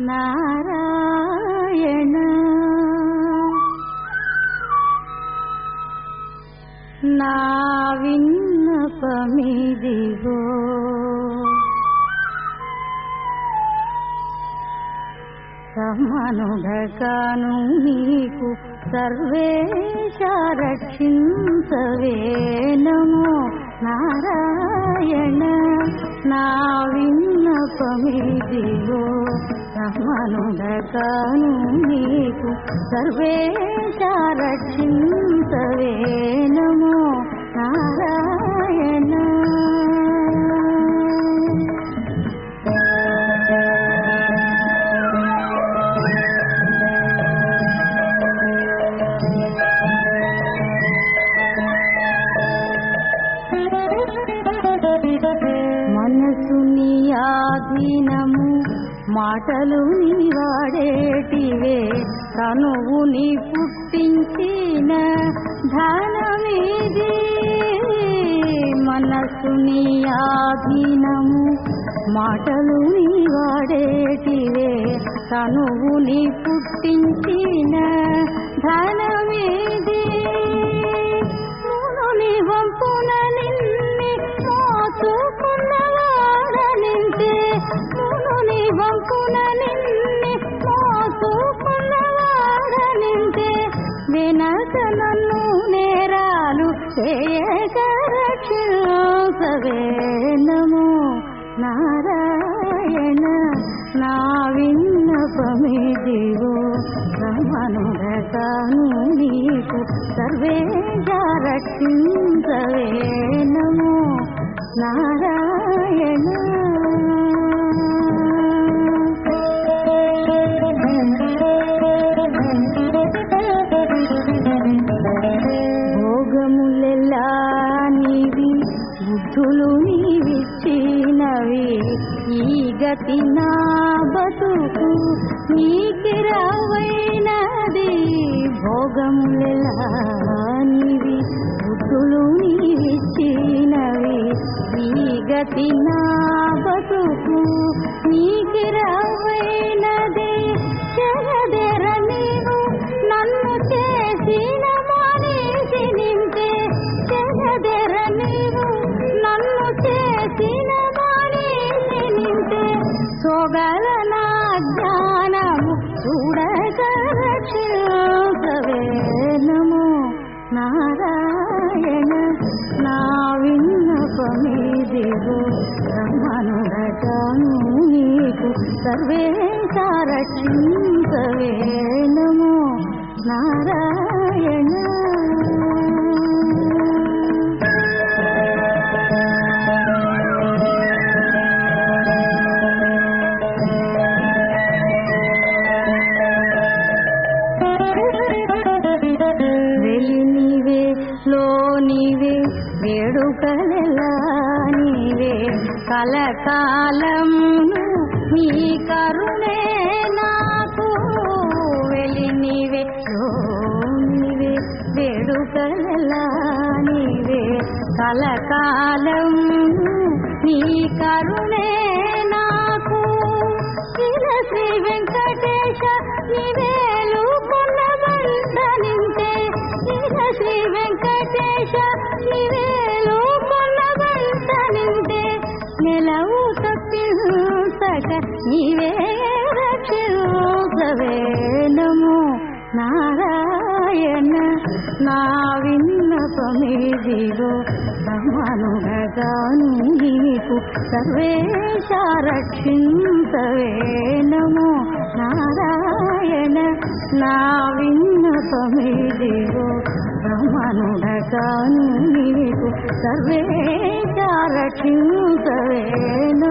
నారాయణ. నా విన్నపమిదిగో సమనుడకాను నీకు సర్వేశ రక్షించవే నమో నారాయణ. నా విన్నపమిదిగో సమనుడకాను నీకు. సర్వేశ రక్షించవే ఆధీనము మాటలు నీ వాడేటివే తనువు నీ పుట్టించిన ధనమీది. మనసు నీ ఆధీనము మాటలు నీ వాడేటివే తనువు నీ పుట్టించిన ధనమీది. మునుని వంపున నారాయణ నా విన్నపమే విన్నపమిదిగో రమణుడకాను నీకు. సర్వేజ రక్షించవే నమో. నారాయణ గతి నా బతుకు నీకి రావైనది భోగములెల్లా నీవి బుద్ధులు నీవిచ్చినవి ఈ గతి నా సొగల నా జ్ఞానము చూడక రక్షించవే నమో నారాయణ నా విన్నపమిదిగో రమణుడటాను నీకు సర్వేశ రక్షించవే నీవే వేడుకలెలా నీవే? కలకాలమును నీ కరుణే నాకు వెలి నీవే నీవే వేడుకలెలా నీవే? కలకాలమును నీ కరుణ నారాయణ నా విన్నపమిదిగో బ్రహ్మనుడగాను నీకు సర్వేశ రక్షించవే నమో నారాయణ నా విన్నపమిదిగో బ్రహ్మనుడగాను నీకు సర్వేశ రక్షించవే నమో